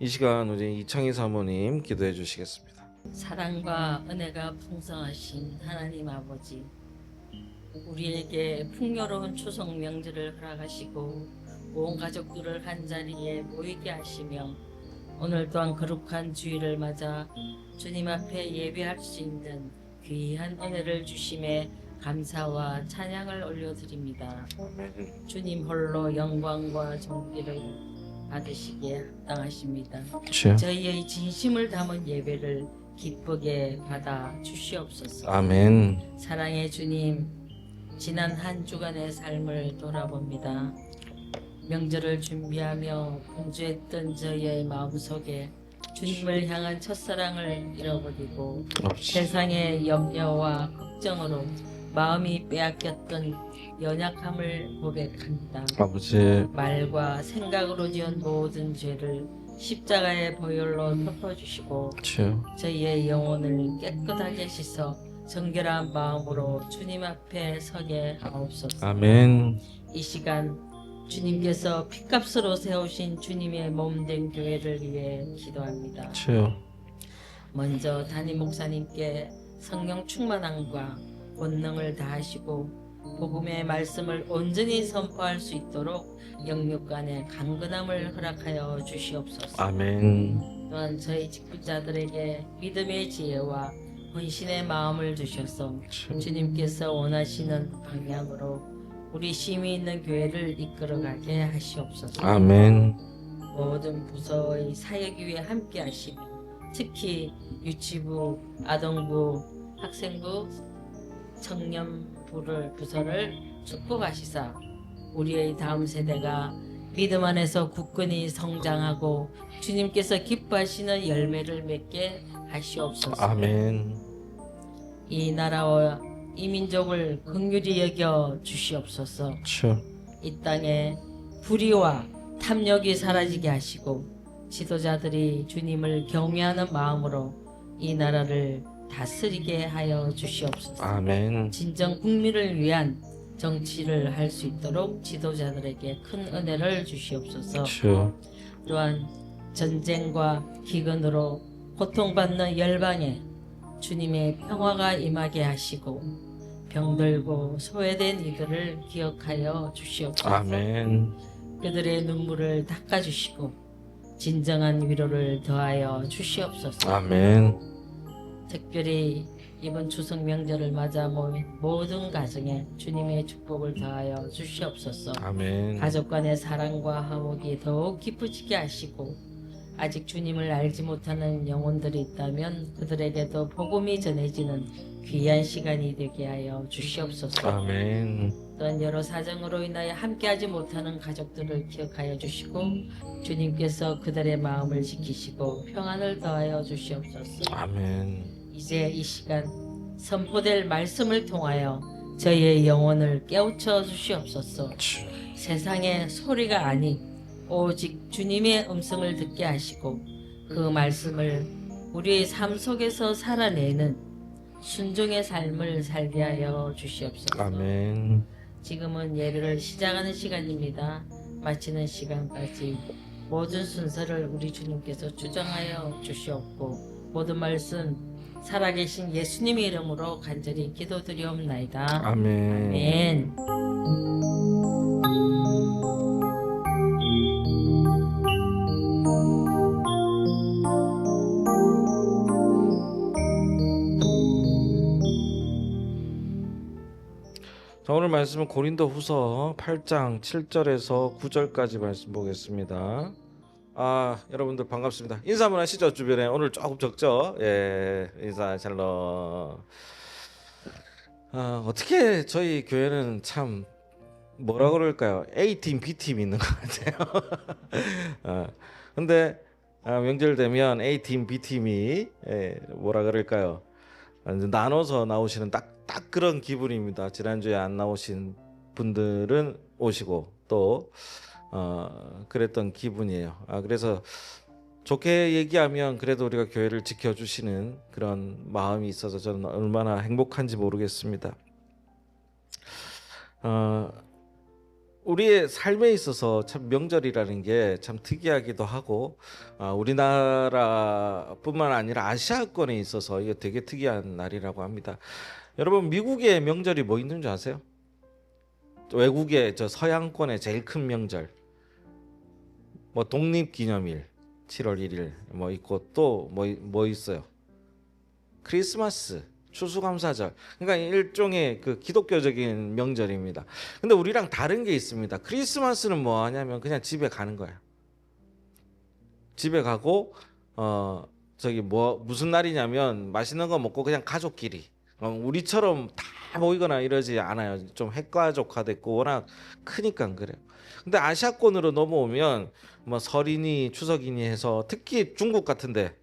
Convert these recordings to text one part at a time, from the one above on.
이 시간 우리 이창희 사모님 기도해 주시겠습니다. 사랑과 은혜가 풍성하신 하나님 아버지 우리에게 풍요로운 추석 명절을 허락하시고 온 가족들을 한 자리에 모이게 하시며 오늘 또한 거룩한 주일을 맞아 주님 앞에 예배할 수 있는 귀한 은혜를 주심에 감사와 찬양을 올려드립니다. 주님 홀로 영광과 존귀를 받으시기에 합당하십니다. 주여. 저희의 진심을 담은 예배를 기쁘게 받아 주시옵소서. 아멘. 사랑의 주님, 지난 한 주간의 삶을 돌아봅니다. 명절을 준비하며 분주했던 저희의 마음속에 주님을 향한 첫사랑을 잃어버리고. 세상의 염려와 걱정으로 마음이 빼앗겼던 연약함을 고백합니다. 아버지. 말과 생각으로 지은 모든 죄를 십자가의 보혈로 덮어주시고 주여. 저희의 영혼을 깨끗하게 씻어 정결한 마음으로 주님 앞에 서게 하옵소서. 아멘. 이 시간 주님께서 핏값으로 세우신 주님의 몸된 교회를 위해 기도합니다. 주여. 먼저 담임 목사님께 성령 충만함과 권능을 다하시고 복음의 말씀을 온전히 선포할 수 있도록 영육 간의 강건함을 허락하여 주시옵소서. 아멘. 또한 저희 직분자들에게 믿음의 지혜와 헌신의 마음을 주셔서 주여. 주님께서 원하시는 방향으로 우리 심이 있는 교회를 이끌어가게 하시옵소서. 아멘. 모든 부서의 사역 위에 함께 하시며 특히 유치부, 아동부, 학생부, 청년부를 부서를 축복하시사 우리의 다음 세대가 믿음 안에서 굳건히 성장하고 주님께서 기뻐하시는 열매를 맺게 하시옵소서. 아멘. 이 나라와 이 민족을 긍휼히 여겨 주시옵소서. 주여. 이 땅에 불의와 탐욕이 사라지게 하시고 지도자들이 주님을 경외하는 마음으로 이 나라를 다스리게 하여 주시옵소서. 아멘. 진정 국민을 위한 정치를 할 수 있도록 지도자들에게 큰 은혜를 주시옵소서. 주여. 또한 전쟁과 기근으로 고통받는 열방에 주님의 평화가 임하게 하시고 병들고 소외된 이들을 기억하여 주시옵소서. 아멘. 그들의 눈물을 닦아주시고 진정한 위로를 더하여 주시옵소서. 아멘. 특별히 이번 추석 명절을 맞아 모인 모든 가정에 주님의 축복을 더하여 주시옵소서. 아멘. 가족 간의 사랑과 화목이 더욱 깊어지게 하시고 아직 주님을 알지 못하는 영혼들이 있다면 그들에게도 복음이 전해지는 귀한 시간이 되게 하여 주시옵소서. 아멘. 또한 여러 사정으로 인하여 함께하지 못하는 가족들을 기억하여 주시고 주님께서 그들의 마음을 지키시고 평안을 더하여 주시옵소서. 아멘. 이제 이 시간 선포될 말씀을 통하여 저희의 영혼을 깨우쳐 주시옵소서. 세상의 소리가 아닌 오직 주님의 음성을 듣게 하시고 그 말씀을 우리의 삶 속에서 살아내는 순종의 삶을 살게 하여 주시옵소서. 아멘. 지금은 예배를 시작하는 시간입니다. 마치는 시간까지 모든 순서를 우리 주님께서 주장하여 주시옵고 모든 말씀 살아계신 예수님의 이름으로 간절히 기도드리옵나이다. 아멘. 아멘. 자, 오늘 말씀은 고린도 후서 8장 7절에서 9절까지 말씀 보겠습니다. 아, 여러분들 반갑습니다. 인사 한번 하시죠, 주변에. 오늘 조금 적죠? 예, 인사 샬롬. 아, 어떻게 저희 교회는 참 뭐라 그럴까요? A팀, B팀 있는 것 같아요. 아, 근데 아, 명절 되면 A팀, B팀이 예, 뭐라 그럴까요? 아, 나눠서 나오시는 딱, 딱 그런 기분입니다. 지난주에 안 나오신 분들은 오시고 또 어, 그랬던 기분이에요. 아, 그래서 좋게 얘기하면 그래도 우리가 교회를 지켜주시는 그런 마음이 있어서 저는 얼마나 행복한지 모르겠습니다. 어, 우리의 삶에 있어서 참 명절이라는 게 참 특이하기도 하고 아, 우리나라뿐만 아니라 아시아권에 있어서 이게 되게 특이한 날이라고 합니다. 여러분 미국의 명절이 뭐 있는 줄 아세요? 외국의 저 서양권의 제일 큰 명절 뭐 독립기념일 7월 1일 뭐 있고 또뭐뭐 있어요? 크리스마스, 추수감사절. 그러니까 일종의 그 기독교적인 명절입니다. 근데 우리랑 다른 게 있습니다. 크리스마스는 뭐 하냐면 그냥 집에 가는 거예요. 집에 가고 어 저기 뭐 무슨 날이냐면 맛있는 거 먹고 그냥 가족끼리 어, 우리처럼 다 모이거나 이러지 않아요. 좀 핵가족화됐고 워낙 크니까 그래요. 근데 아시아권으로 넘어오면 뭐 설이니 추석이니 해서 특히 중국 같은데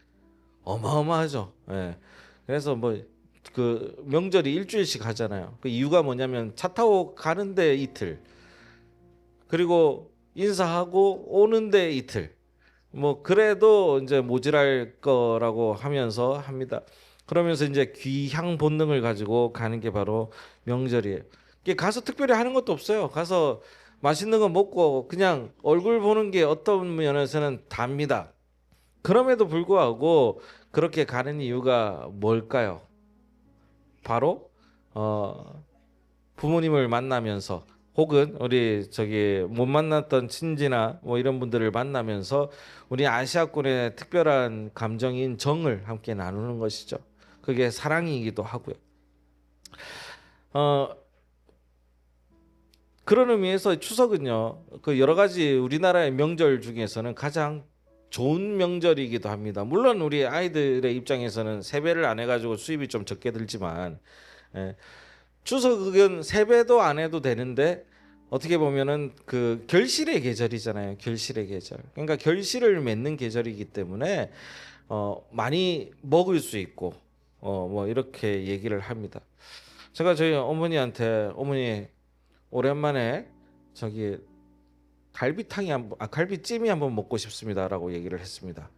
어마어마하죠. 예. 그래서 뭐 그 명절이 일주일씩 하잖아요. 그 이유가 뭐냐면 차 타고 가는데 이틀, 그리고 인사하고 오는데 이틀. 뭐 그래도 이제 모질할 거라고 하면서 합니다. 그러면서 이제 귀향 본능을 가지고 가는 게 바로 명절이에요. 가서 특별히 하는 것도 없어요. 가서 맛있는 거 먹고 그냥 얼굴 보는 게 어떤 면에서는 답니다. 그럼에도 불구하고 그렇게 가는 이유가 뭘까요? 바로 어 부모님을 만나면서 혹은 우리 저기 못 만났던 친지나 뭐 이런 분들을 만나면서 우리 아시아권의 특별한 감정인 정을 함께 나누는 것이죠. 그게 사랑이기도 하고요. 어 그런 의미에서 추석은요. 그 여러 가지 우리나라의 명절 중에서는 가장 좋은 명절이기도 합니다. 물론 우리 아이들의 입장에서는 세배를 안 해가지고 수입이 좀 적게 들지만 예, 추석은 세배도 안 해도 되는데 어떻게 보면은 그 결실의 계절이잖아요. 결실의 계절. 그러니까 결실을 맺는 계절이기 때문에 어 많이 먹을 수 있고 어 뭐 이렇게 얘기를 합니다. 제가 저희 어머니한테 어머니 오랜만에 저기 갈비탕이 한번 아 갈비찜이 한번 먹고 싶습니다라고 얘기를 했습니다.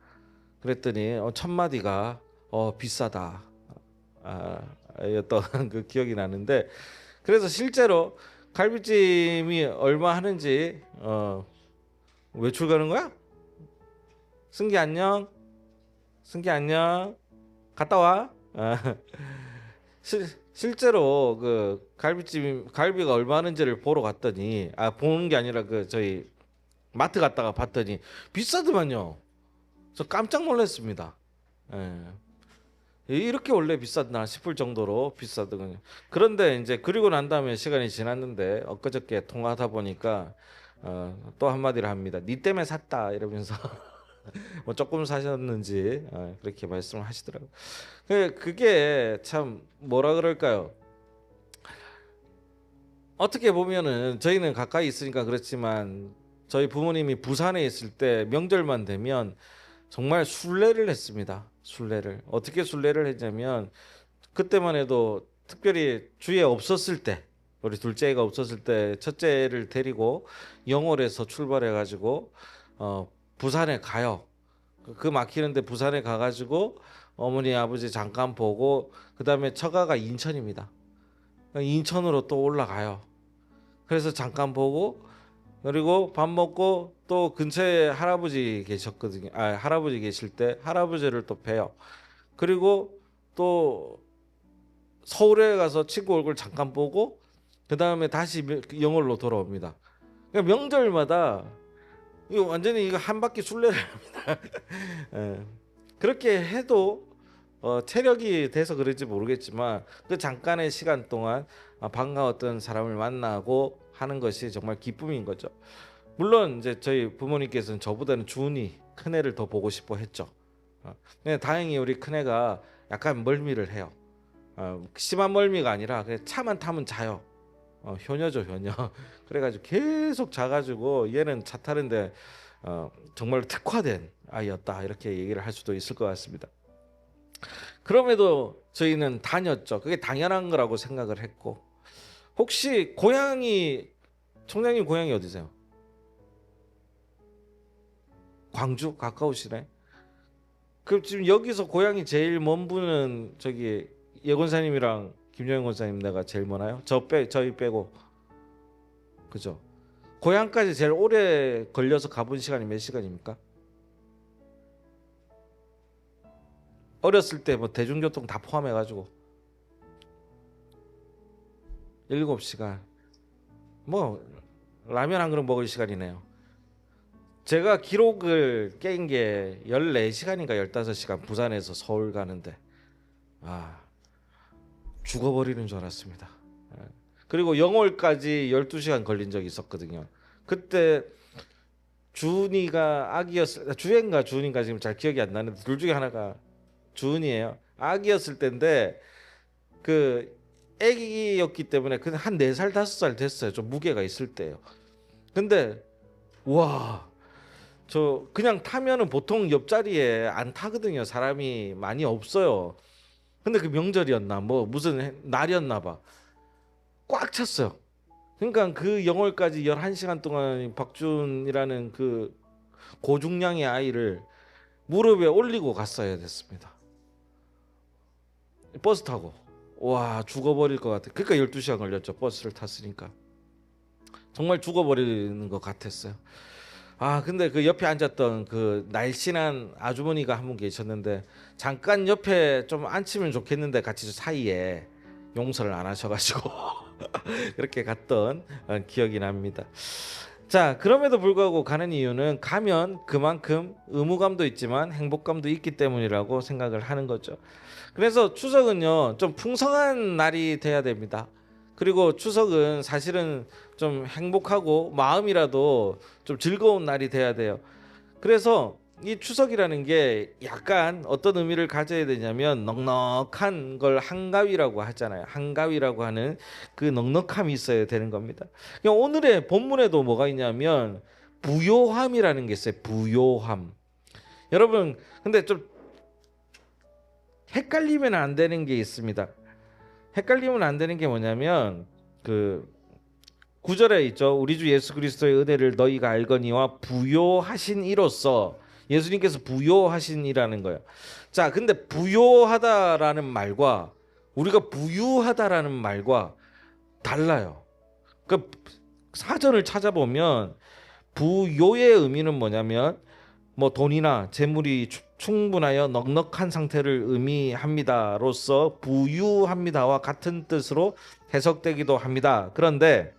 그랬더니 어, 첫 마디가 어 비싸다. 아, 였던 그 기억이 나는데 그래서 실제로 갈비찜이 얼마 하는지 어 외출 가는 거야? 승기 안녕. 승기 안녕. 갔다 와. 아, 실 실제로 그 갈비찜 갈비가 얼마 하는지를 보러 갔더니 아 보는 게 아니라 그 저희 마트 갔다가 봤더니 비싸더만요. 저 깜짝 놀랐습니다. 예. 이렇게 원래 비쌌나 싶을 정도로 비싸더군요. 그런데 이제 그리고 난 다음에 시간이 지났는데 엊그저께 통화하다 보니까 어, 또 한마디를 합니다. 니 때문에 샀다 이러면서 뭐 조금 사셨는지 어, 그렇게 말씀을 하시더라고요. 그- 그게 참 뭐라 그럴까요? 어떻게 보면은 저희는 가까이 있으니까 그렇지만 저희 부모님이 부산에 있을 때 명절만 되면 정말 순례를 했습니다. 순례를 어떻게 순례를 했냐면 그때만 해도 특별히 주위에 없었을 때 우리 둘째가 없었을 때 첫째를 데리고 영월에서 출발해 가지고 어 부산에 가요. 그- 그 막히는데 부산에 가가지고 어머니 아버지 잠깐 보고 그 다음에 처가가 인천입니다. 인천으로 또 올라가요. 그래서 잠깐 보고 그리고 밥 먹고 또 근처에 할아버지 계셨거든요. 아 할아버지 계실 때 할아버지를 또 봬요. 그리고 또 서울에 가서 친구 얼굴 잠깐 보고 그 다음에 다시 명- 영월로 돌아옵니다. 그러니까 명절마다 이거 완전히 이거 한 바퀴 순례를 합니다. 예. 그렇게 해도 어, 체력이 돼서 그런지 모르겠지만 그 잠깐의 시간 동안 아, 반가웠던 사람을 만나고 하는 것이 정말 기쁨인 거죠. 물론 이제 저희 부모님께서는 저보다는 준이 큰애를 더 보고 싶어 했죠. 어, 다행히 우리 큰애가 약간 멀미를 해요. 어, 심한 멀미가 아니라 그냥 차만 타면 자요. 어, 효녀죠 효녀. 그래가지고 계속 자가지고 얘는 차 타는데 어, 정말 특화된 아이였다 이렇게 얘기를 할 수도 있을 것 같습니다. 그럼에도 저희는 다녔죠. 그게 당연한 거라고 생각을 했고 혹시 고향이 총장님 고향이 어디세요? 광주 가까우시네. 그럼 지금 여기서 고향이 제일 먼 분은 저기 예 권사님이랑 김정현 권사님 내가 제일 먼나요? 저 빼 저희 빼고 그죠? 고향까지 제일 오래 걸려서 가본 시간이 몇 시간입니까? 어렸을 때 뭐 대중교통 다 포함해 가지고 7시간. 뭐 라면 한 그릇 먹을 시간이네요. 제가 기록을 깬 게 14시간인가 15시간 부산에서 서울 가는데 아 죽어버리는 줄 알았습니다. 예. 그리고 영월까지 12시간 걸린 적이 있었거든요. 그때 주은이가 아기였을 주행가 주은인가 지금 잘 기억이 안 나는데 둘 중에 하나가 주은이에요. 아기였을 때인데 그 아기였기 때문에 그냥 한네살 다섯 살 됐어요. 좀 무게가 있을 때요. 근데 와. 저 그냥 타면은 보통 옆자리에 안 타거든요. 사람이 많이 없어요. 근데 그 명절이었나 뭐 무슨 해- 날이었나 봐. 꽉 찼어요. 그러니까 그 영월까지 11시간 동안 박준이라는 그 고중량의 아이를 무릎에 올리고 갔어야 됐습니다. 버스 타고 와 죽어버릴 것 같아. 그러니까 12시간 걸렸죠. 버스를 탔으니까 정말 죽어버리는 것 같았어요. 아 근데 그 옆에 앉았던 그 날씬한 아주머니가 한 분 계셨는데 잠깐 옆에 좀 앉히면 좋겠는데 같이 사이에 용서를 안 하셔가지고 그렇게 갔던 어, 기억이 납니다. 자 그럼에도 불구하고 가는 이유는 가면 그만큼 의무감도 있지만 행복감도 있기 때문이라고 생각을 하는 거죠. 그래서 추석은요 좀 풍성한 날이 돼야 됩니다. 그리고 추석은 사실은 좀 행복하고 마음이라도 좀 즐거운 날이 돼야 돼요. 그래서 이 추석이라는 게 약간 어떤 의미를 가져야 되냐면 넉넉한 걸 한가위라고 하잖아요. 한가위라고 하는 그 넉넉함이 있어야 되는 겁니다. 그냥 오늘의 본문에도 뭐가 있냐면 부요함이라는 게 있어요. 부요함. 여러분 근데 좀 헷갈리면 안 되는 게 있습니다. 헷갈리면 안 되는 게 뭐냐면 그 구절에 있죠. 우리 주 예수 그리스도의 은혜를 너희가 알거니와 부요하신 이로써 예수님께서 부요하신이라는 거예요. 자, 근데 부요하다라는 말과 우리가 부유하다라는 말과 달라요. 그 사전을 찾아보면 부요의 의미는 뭐냐면 뭐 돈이나 재물이 추- 충분하여 넉넉한 상태를 의미합니다로서 부유합니다와 같은 뜻으로 해석되기도 합니다. 그런데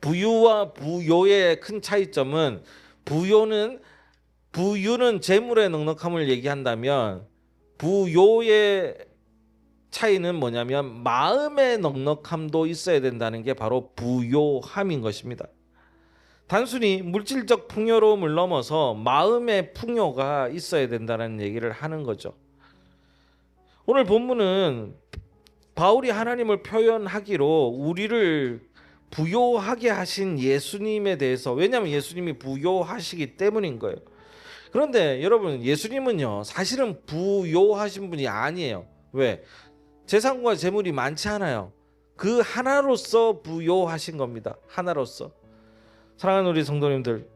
부유와 부요의 큰 차이점은 부요는 부유는 재물의 넉넉함을 얘기한다면 부요의 차이는 뭐냐면 마음의 넉넉함도 있어야 된다는 게 바로 부요함인 것입니다. 단순히 물질적 풍요로움을 넘어서 마음의 풍요가 있어야 된다는 얘기를 하는 거죠. 오늘 본문은 바울이 하나님을 표현하기로 우리를 부요하게 하신 예수님에 대해서 왜냐하면 예수님이 부요하시기 때문인 거예요. 그런데 여러분 예수님은요 사실은 부요하신 분이 아니에요. 왜? 재산과 재물이 많지 않아요. 그 하나로서 부요하신 겁니다. 하나로서. 사랑하는 우리 성도님들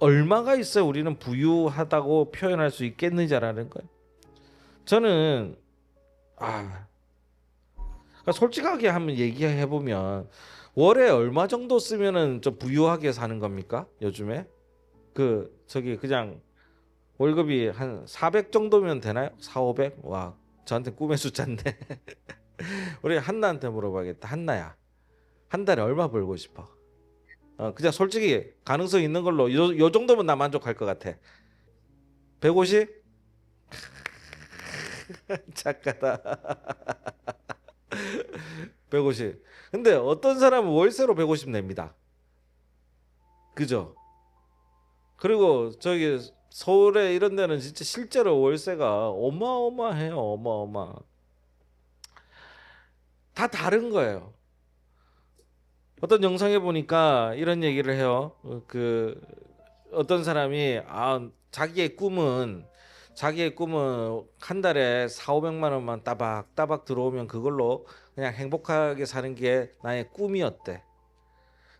얼마가 있어야 우리는 부유하다고 표현할 수 있겠느냐라는 거예요. 저는 아 그러니까 솔직하게 한번 얘기해 보면 월에 얼마 정도 쓰면은 좀 부유하게 사는 겁니까? 요즘에 그 저기 그냥 월급이 한 400 정도면 되나요? 4, 500? 와 저한테 꿈의 숫자인데 우리 한나한테 물어봐야겠다. 한나야 한 달에 얼마 벌고 싶어? 어, 그냥 솔직히 가능성 있는 걸로 요, 요 정도면 나 만족할 것 같아. 150? 착하다. 150. 근데 어떤 사람은 월세로 150 냅니다. 그죠? 그리고 저기 서울에 이런 데는 진짜 실제로 월세가 어마어마해요. 어마어마. 다 다른 거예요. 어떤 영상에 보니까 이런 얘기를 해요. 어, 그 어떤 사람이 아 자기의 꿈은 자기의 꿈은 한 달에 4, 500만 원만 따박 따박 들어오면 그걸로 그냥 행복하게 사는 게 나의 꿈이었대.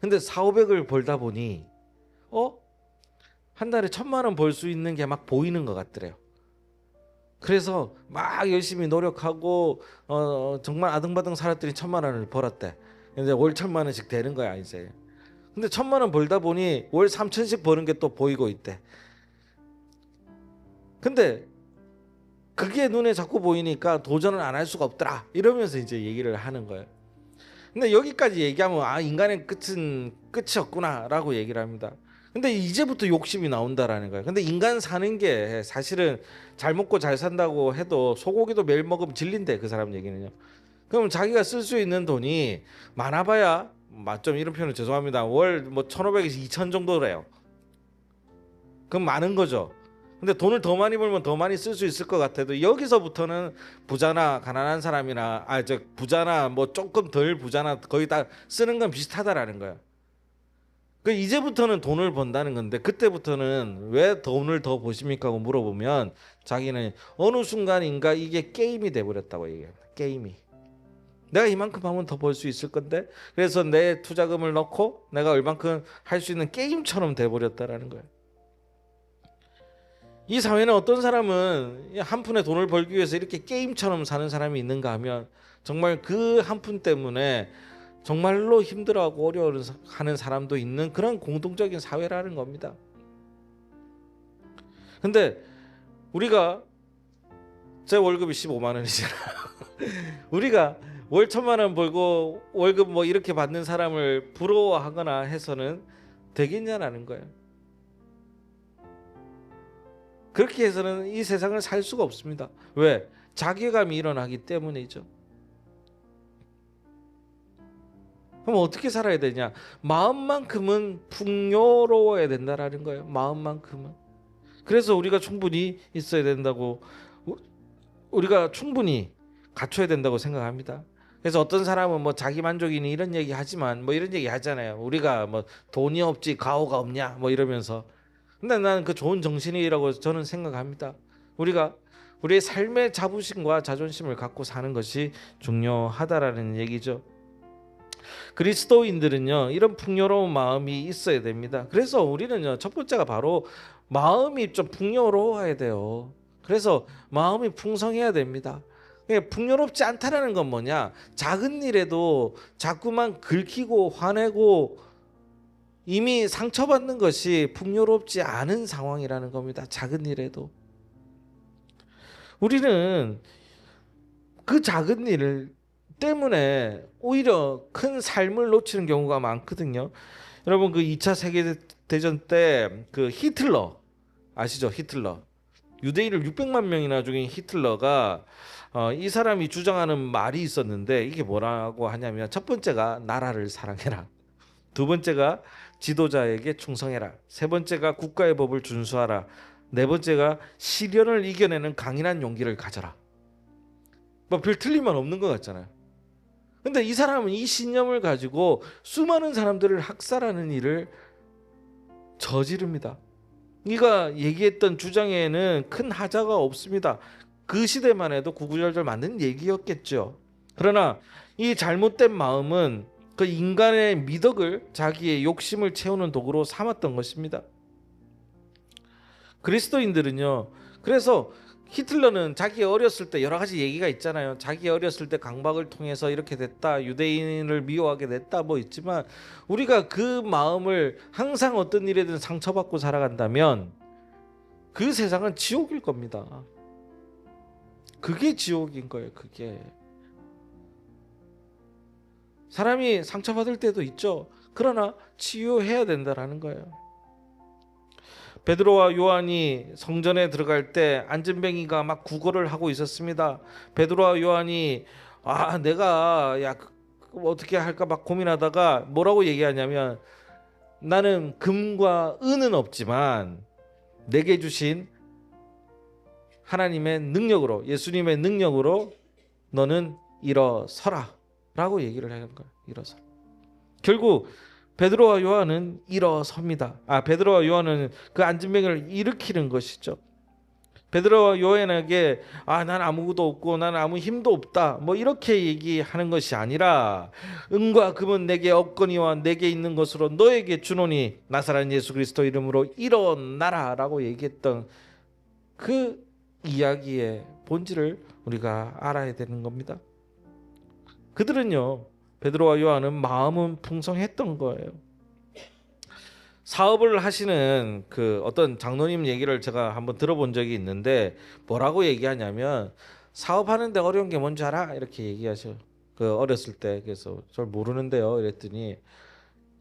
근데 4, 500을 벌다 보니 어? 한 달에 천만 원 벌 수 있는 게 막 보이는 것 같더래요. 그래서 막 열심히 노력하고 어 정말 아등바등 살았더니 천만 원을 벌었대. 이제 월 천만 원씩 되는 거야 이제. 근데 천만 원 벌다 보니 월 3천씩 버는 게 또 보이고 있대. 근데 그게 눈에 자꾸 보이니까 도전을 안 할 수가 없더라. 이러면서 이제 얘기를 하는 거예요. 근데 여기까지 얘기하면 아 인간의 끝은 끝이 없구나라고 얘기를 합니다. 근데 이제부터 욕심이 나온다라는 거예요. 근데 인간 사는 게 사실은 잘 먹고 잘 산다고 해도 소고기도 매일 먹으면 질린대 그 사람 얘기는요. 그럼 자기가 쓸 수 있는 돈이 많아봐야 맞좀 이런 표현은 죄송합니다. 월 뭐 1,500에서 2,000 정도래요. 그럼 많은 거죠. 근데 돈을 더 많이 벌면 더 많이 쓸 수 있을 것 같아도 여기서부터는 부자나 가난한 사람이나 아 저 부자나 뭐 조금 덜 부자나 거의 다 쓰는 건 비슷하다라는 거예요. 그 이제부터는 돈을 번다는 건데 그때부터는 왜 돈을 더 버십니까 하고 물어보면 자기는 어느 순간인가 이게 게임이 돼 버렸다고 얘기합니다. 게임이. 내가 이만큼 하면 더 벌 수 있을 건데 그래서 내 투자금을 넣고 내가 얼만큼 할 수 있는 게임처럼 돼 버렸다라는 거예요. 이 사회는 어떤 사람은 한 푼의 돈을 벌기 위해서 이렇게 게임처럼 사는 사람이 있는가 하면 정말 그 한 푼 때문에 정말로 힘들어하고 어려워하는 사람도 있는 그런 공동적인 사회라는 겁니다. 근데 우리가 제 월급이 15만 원이잖아요. 우리가 월 천만 원 벌고 월급 뭐 이렇게 받는 사람을 부러워하거나 해서는 되겠냐라는 거예요. 그렇게 해서는 이 세상을 살 수가 없습니다. 왜? 자괴감이 일어나기 때문이죠. 그럼 어떻게 살아야 되냐? 마음만큼은 풍요로워야 된다라는 거예요. 마음만큼은. 그래서 우리가 충분히 있어야 된다고 우- 우리가 충분히 갖춰야 된다고 생각합니다. 그래서 어떤 사람은 뭐 자기 만족이니 이런 얘기 하지만 뭐 이런 얘기 하잖아요. 우리가 뭐 돈이 없지 가오가 없냐 뭐 이러면서 근데 나는 그 좋은 정신이라고 저는 생각합니다. 우리가 우리의 삶의 자부심과 자존심을 갖고 사는 것이 중요하다라는 얘기죠. 그리스도인들은요 이런 풍요로운 마음이 있어야 됩니다. 그래서 우리는요 첫 번째가 바로 마음이 좀 풍요로워야 돼요. 그래서 마음이 풍성해야 됩니다. 예, 풍요롭지 않다라는 건 뭐냐? 작은 일에도 자꾸만 긁히고 화내고 이미 상처받는 것이 풍요롭지 않은 상황이라는 겁니다. 작은 일에도 우리는 그 작은 일 때문에 오히려 큰 삶을 놓치는 경우가 많거든요. 여러분 그 2차 세계 대전 때 그 히틀러 아시죠? 히틀러 유대인을 600만 명이나 죽인 히틀러가 어, 이 사람이 주장하는 말이 있었는데 이게 뭐라고 하냐면 첫 번째가 나라를 사랑해라. 두 번째가 지도자에게 충성해라. 세 번째가 국가의 법을 준수하라. 네 번째가 시련을 이겨내는 강인한 용기를 가져라. 뭐 별 틀림만 없는 것 같잖아요. 근데 이 사람은 이 신념을 가지고 수많은 사람들을 학살하는 일을 저지릅니다. 이가 얘기했던 주장에는 큰 하자가 없습니다. 그 시대만 해도 구구절절 맞는 얘기였겠죠. 그러나 이 잘못된 마음은 그 인간의 미덕을 자기의 욕심을 채우는 도구로 삼았던 것입니다. 그리스도인들은요. 그래서 히틀러는 자기 어렸을 때 여러 가지 얘기가 있잖아요. 자기 어렸을 때 강박을 통해서 이렇게 됐다. 유대인을 미워하게 됐다. 뭐 있지만 우리가 그 마음을 항상 어떤 일에든 상처받고 살아간다면 그 세상은 지옥일 겁니다. 그게 지옥인 거예요. 그게 사람이 상처받을 때도 있죠. 그러나 치유해야 된다라는 거예요. 베드로와 요한이 성전에 들어갈 때 안전뱅이가 막 구걸을 하고 있었습니다. 베드로와 요한이 아 내가 야 그- 그 어떻게 할까 막 고민하다가 뭐라고 얘기하냐면 나는 금과 은은 없지만 내게 주신 하나님의 능력으로 예수님의 능력으로 너는 일어서라라고 얘기를 하는 거예요. 일어서. 결국 베드로와 요한은 일어섭니다. 아 베드로와 요한은 그 안진뱅이를 일으키는 것이죠. 베드로와 요한에게 아 난 아무것도 없고 난 아무 힘도 없다 뭐 이렇게 얘기하는 것이 아니라 은과 금은 내게 없거니와 내게 있는 것으로 너에게 주노니 나사렛 예수 그리스도 이름으로 일어나라라고 얘기했던 그 이야기의 본질을 우리가 알아야 되는 겁니다. 그들은요 베드로와 요한은 마음은 풍성했던 거예요. 사업을 하시는 그 어떤 장로님 얘기를 제가 한번 들어본 적이 있는데 뭐라고 얘기하냐면 사업하는데 어려운 게 뭔지 알아? 이렇게 얘기하셔. 그 어렸을 때 그래서 잘 모르는데요. 이랬더니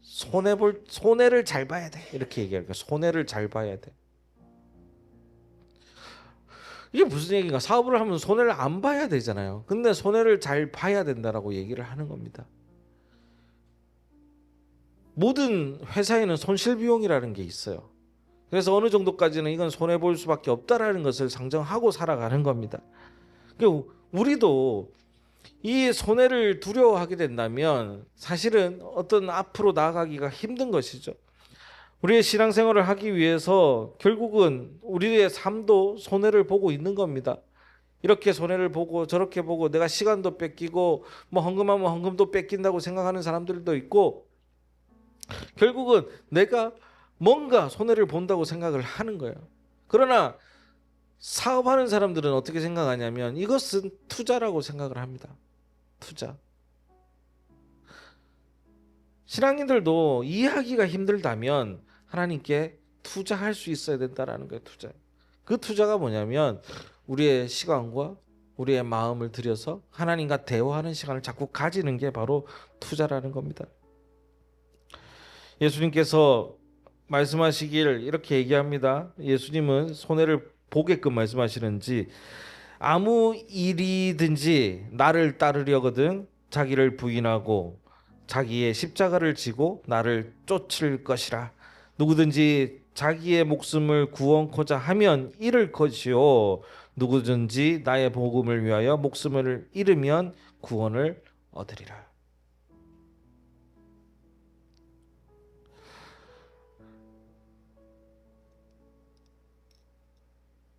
손해 볼 손해를 잘 봐야 돼. 이렇게 얘기하니까 손해를 잘 봐야 돼. 이게 무슨 얘기인가? 사업을 하면 손해를 안 봐야 되잖아요. 근데 손해를 잘 봐야 된다라고 얘기를 하는 겁니다. 모든 회사에는 손실 비용이라는 게 있어요. 그래서 어느 정도까지는 이건 손해 볼 수밖에 없다라는 것을 상정하고 살아가는 겁니다. 그 우리도 이 손해를 두려워하게 된다면 사실은 어떤 앞으로 나아가기가 힘든 것이죠. 우리의 신앙생활을 하기 위해서 결국은 우리의 삶도 손해를 보고 있는 겁니다. 이렇게 손해를 보고 저렇게 보고 내가 시간도 뺏기고 뭐 헌금하면 헌금도 뺏긴다고 생각하는 사람들도 있고 결국은 내가 뭔가 손해를 본다고 생각을 하는 거예요. 그러나 사업하는 사람들은 어떻게 생각하냐면 이것은 투자라고 생각을 합니다. 투자. 신앙인들도 이해하기가 힘들다면 하나님께 투자할 수 있어야 된다라는 거예요. 투자. 그 투자가 뭐냐면 우리의 시간과 우리의 마음을 들여서 하나님과 대화하는 시간을 자꾸 가지는 게 바로 투자라는 겁니다. 예수님께서 말씀하시길 이렇게 얘기합니다. 예수님은 손해를 보게끔 말씀하시는지 아무 일이든지 나를 따르려거든 자기를 부인하고 자기의 십자가를 지고 나를 쫓을 것이라 누구든지 자기의 목숨을 구원코자 하면 잃을 것이요 누구든지 나의 복음을 위하여 목숨을 잃으면 구원을 얻으리라.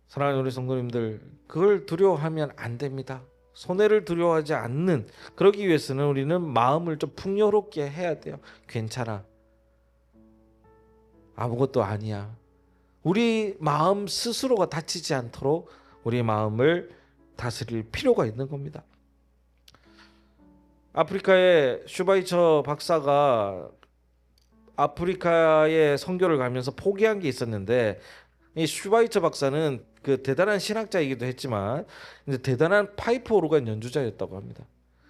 사랑하는 우리 성도님들, 그걸 두려워하면 안 됩니다. 손해를 두려워하지 않는 그러기 위해서는 우리는 마음을 좀 풍요롭게 해야 돼요. 괜찮아. 아무것도 아니야. 우리 마음 스스로가 다치지 않도록 우리 마음을 다스릴 필요가 있는 겁니다. 아프리카의 슈바이처 박사가 아프리카의 선교를 가면서 포기한 게 있었는데 이 슈바이처 박사는 그 대단한 신학자이기도 했지만 이제 대단한 파이프 오르간 연주자였다고 합니다.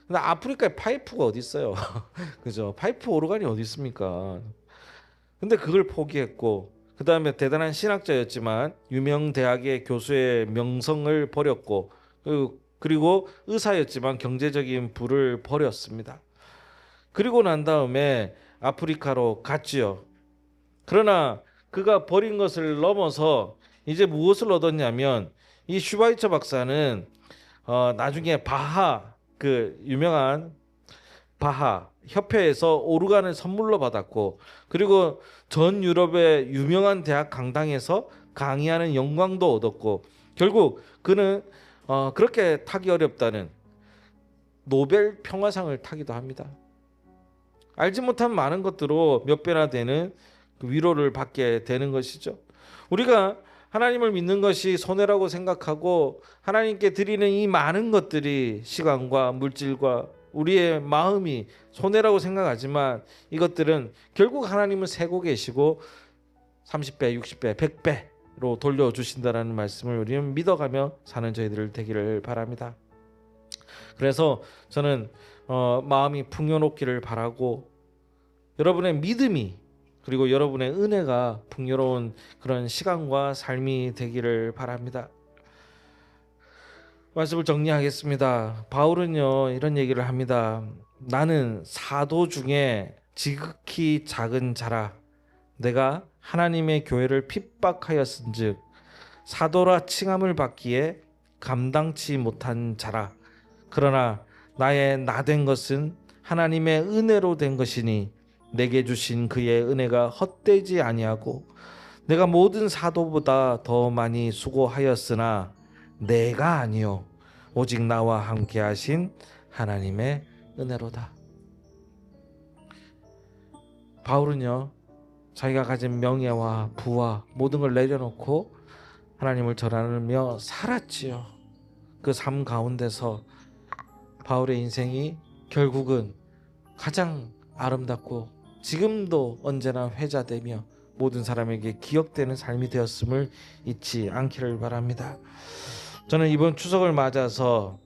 근데 아프리카에 파이프가 어디 있어요? 그죠? 파이프 오르간이 어디 있습니까? 근데 그걸 포기했고 그 다음에 대단한 신학자였지만 유명 대학의 교수의 명성을 버렸고 그리고- 그리고 의사였지만 경제적인 부를 버렸습니다. 그리고 난 다음에 아프리카로 갔지요. 그러나 그가 버린 것을 넘어서 이제 무엇을 얻었냐면 이 슈바이처 박사는 어, 나중에 바하 그 유명한 바하 협회에서 오르간을 선물로 받았고 그리고 전 유럽의 유명한 대학 강당에서 강의하는 영광도 얻었고 결국 그는 어, 그렇게 타기 어렵다는 노벨 평화상을 타기도 합니다. 알지 못한 많은 것들로 몇 배나 되는 그 위로를 받게 되는 것이죠. 우리가 하나님을 믿는 것이 손해라고 생각하고 하나님께 드리는 이 많은 것들이 시간과 물질과 우리의 마음이 손해라고 생각하지만 이것들은 결국 하나님은 세고 계시고 30배, 60배, 100배로 돌려 주신다라는 말씀을 우리는 믿어가며 사는 저희들 되기를 바랍니다. 그래서 저는 어, 마음이 풍요롭기를 바라고 여러분의 믿음이 그리고 여러분의 은혜가 풍요로운 그런 시간과 삶이 되기를 바랍니다. 말씀을 정리하겠습니다. 바울은요 이런 얘기를 합니다. 나는 사도 중에 지극히 작은 자라 내가 하나님의 교회를 핍박하였은즉 사도라 칭함을 받기에 감당치 못한 자라 그러나 나의 나 된 것은 하나님의 은혜로 된 것이니 내게 주신 그의 은혜가 헛되지 아니하고 내가 모든 사도보다 더 많이 수고하였으나 내가 아니요 오직 나와 함께 하신 하나님의 은혜로다. 바울은요 자기가 가진 명예와 부와 모든 걸 내려놓고 하나님을 전하며 살았지요. 그 삶 가운데서 바울의 인생이 결국은 가장 아름답고 지금도 언제나 회자되며 모든 사람에게 기억되는 삶이 되었음을 잊지 않기를 바랍니다. 저는 이번 추석을 맞아서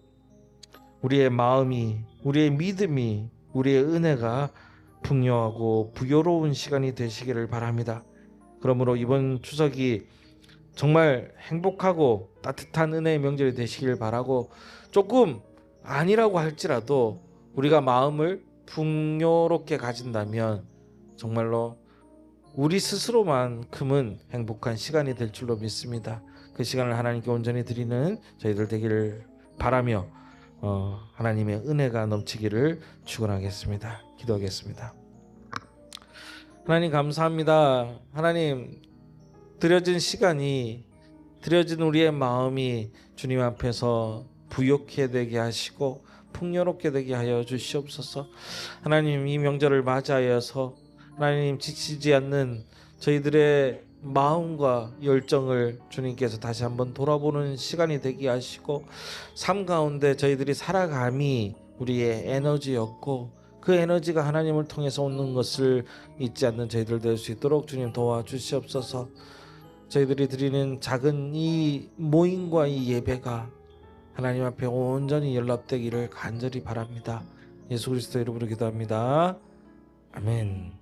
우리의 마음이, 우리의 믿음이, 우리의 은혜가 풍요하고 부요로운 시간이 되시기를 바랍니다. 그러므로 이번 추석이 정말 행복하고 따뜻한 은혜의 명절이 되시길 바라고 조금 아니라고 할지라도 우리가 마음을 풍요롭게 가진다면 정말로 우리 스스로만큼은 행복한 시간이 될 줄로 믿습니다. 그 시간을 하나님께 온전히 드리는 저희들 되기를 바라며 어, 하나님의 은혜가 넘치기를 축원하겠습니다. 기도하겠습니다. 하나님 감사합니다. 하나님 드려진 시간이 드려진 우리의 마음이 주님 앞에서 부욕해 되게 하시고 풍요롭게 되게 하여 주시옵소서. 하나님 이 명절을 맞이하여서 하나님 지치지 않는 저희들의 마음과 열정을 주님께서 다시 한번 돌아보는 시간이 되게 하시고 삶 가운데 저희들이 살아감이 우리의 에너지였고 그 에너지가 하나님을 통해서 오는 것을 잊지 않는 저희들 될 수 있도록 주님 도와주시옵소서. 저희들이 드리는 작은 이 모임과 이 예배가 하나님 앞에 온전히 연락되기를 간절히 바랍니다. 예수 그리스도 이름으로 기도합니다. 아멘.